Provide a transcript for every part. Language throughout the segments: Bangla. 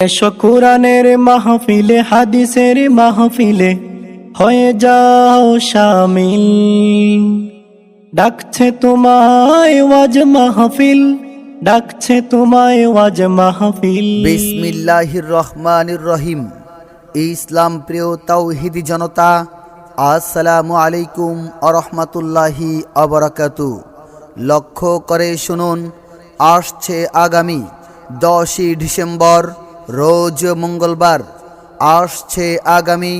এসো কোরআনের মাহফিলে, হাদিসের মাহফিলে, হয়ে যাও শামিল। ডাকছে তোমায় ওয়াজ মাহফিল, ডাকছে তোমায় ওয়াজ মাহফিল। বিসমিল্লাহির রহমানির রহিম। ইসলাম প্রিয় তাওহিদি জনতা, আসসালামু আলাইকুম আরহামাতুল্লাহি আবরাকাতু লক্ষ্য করে শুনুন, আসছে আগামী দশই ডিসেম্বর রোজ মঙ্গলবার, আসছে আগামী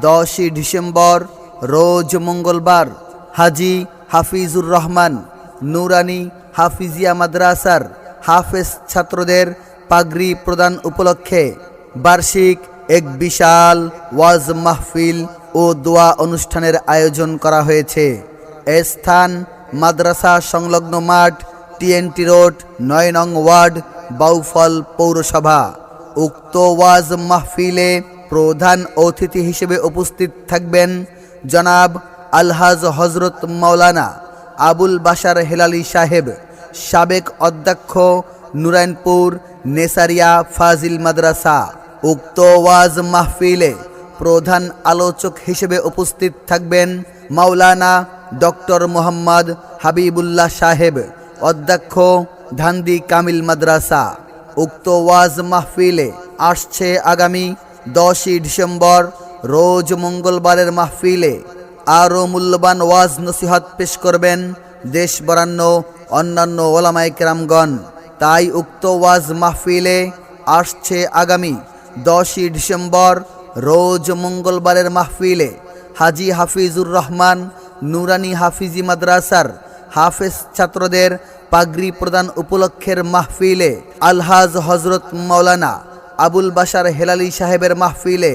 দশই ডিসেম্বর, রোজ মঙ্গলবার, হাজি হাফিজুর রহমান, নুরানি হাফিজিয়া মাদ্রাসার হাফেজ ছাত্রদের পাগড়ি প্রদান উপলক্ষে বার্ষিক এক বিশাল ওয়াজ মাহফিল ও দোয়া অনুষ্ঠানের আয়োজন করা হয়েছে। এ স্থান মাদ্রাসা সংলগ্ন মাঠ, টিএনটি রোড, নয় নং ওয়ার্ড, বাউফল পৌরসভা। উক্ত ওয়াজ মাহফিলে প্রধান অতিথি হিসেবে উপস্থিত থাকবেন জনাব আলহাজ হজরত মাওলানা আবুল বাশার হেলালি সাহেব, সাবেক অধ্যক্ষ নুরায়নপুর নেসারিয়া ফাজিল মাদ্রাসা। উক্ত ওয়াজ মাহফিলে প্রধান আলোচক হিসেবে উপস্থিত থাকবেন মাওলানা ডক্টর মোহাম্মদ হাবিবুল্লাহ সাহেব, অধ্যক্ষ ধান্দি কামিল মাদ্রাসা। উক্ত ওয়াজ মাহফিলে আসছে আগামী দশই ডিসেম্বর, রোজ মঙ্গলবারের মাহফিলে। আরও মূল্যবান ওয়াজ নসিহত পেশ করবেন দেশ বরান্য অন্যান্য ওলামাই কেরামগণ। তাই উক্ত ওয়াজ মাহফিলে আসছে আগামী দশই ডিসেম্বর, রোজ মঙ্গলবারের মাহফিলে। হাজি হাফিজুর রহমান, নুরানি হাফিজি মাদ্রাসার হাফেজ ছাত্রদের পাগড়ি প্রদান উপলক্ষের মাহফিলে আলহাজ হজরত মাওলানা আবুল বাশার হেলালি সাহেবের মাহফিলে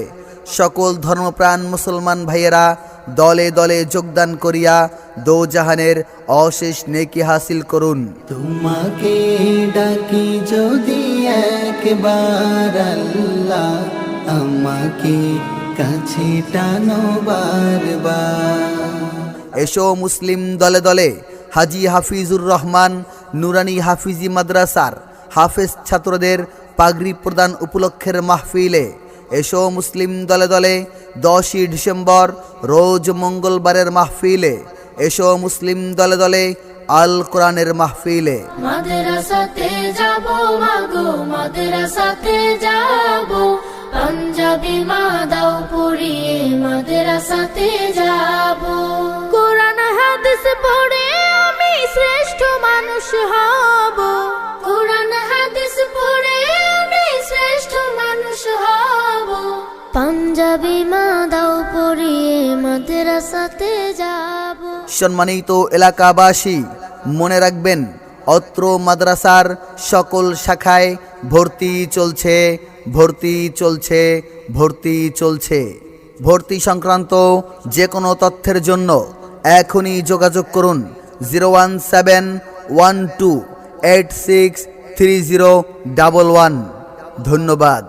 সকল ধর্মপ্রাণ মুসলমান ভাইয়েরা দলে দলে যোগদান করিয়া দোজাহানের অশেষ নেকি হাসিল করুন। তোমাকে ডাকি যদি একবার আল্লাহ আমাকে কাছে টানো বারবার। এসো মুসলিম দলে দলে হাজি হাফিজুর রহমান নুরানি হাফিজি মাদ্রাসার হাফেজ ছাত্রদের পাগড়ি প্রদান উপলক্ষের মাহফিলে এসো মুসলিম দলে দলে দশই ডিসেম্বর রোজ মঙ্গলবারের মাহফিলে এসো মুসলিম দলে দলে আল কোরআনের মাহফিলে। মাদ্রাসাতে মাগো মাদ্রাসাতে যাব। মানুষ হব। কোরআন হাদিস পড়ে আমি শ্রেষ্ঠ মানুষ হব। পাঞ্জাবি মাদাও পড়িয়ে মাদ্রাসাতে যাব। সম্মানিত এলাকাবাসী মনে রাখবেন অত্র মাদ্রাসার সকল শাখায় ভর্তি চলছে ভর্তি চলছে ভর্তি চলছে। ভর্তি সংক্রান্ত যে কোনো তথ্যের জন্য এখনই যোগাযোগ করুন zero one seven one two eight six three zero double one ধন্যবাদ।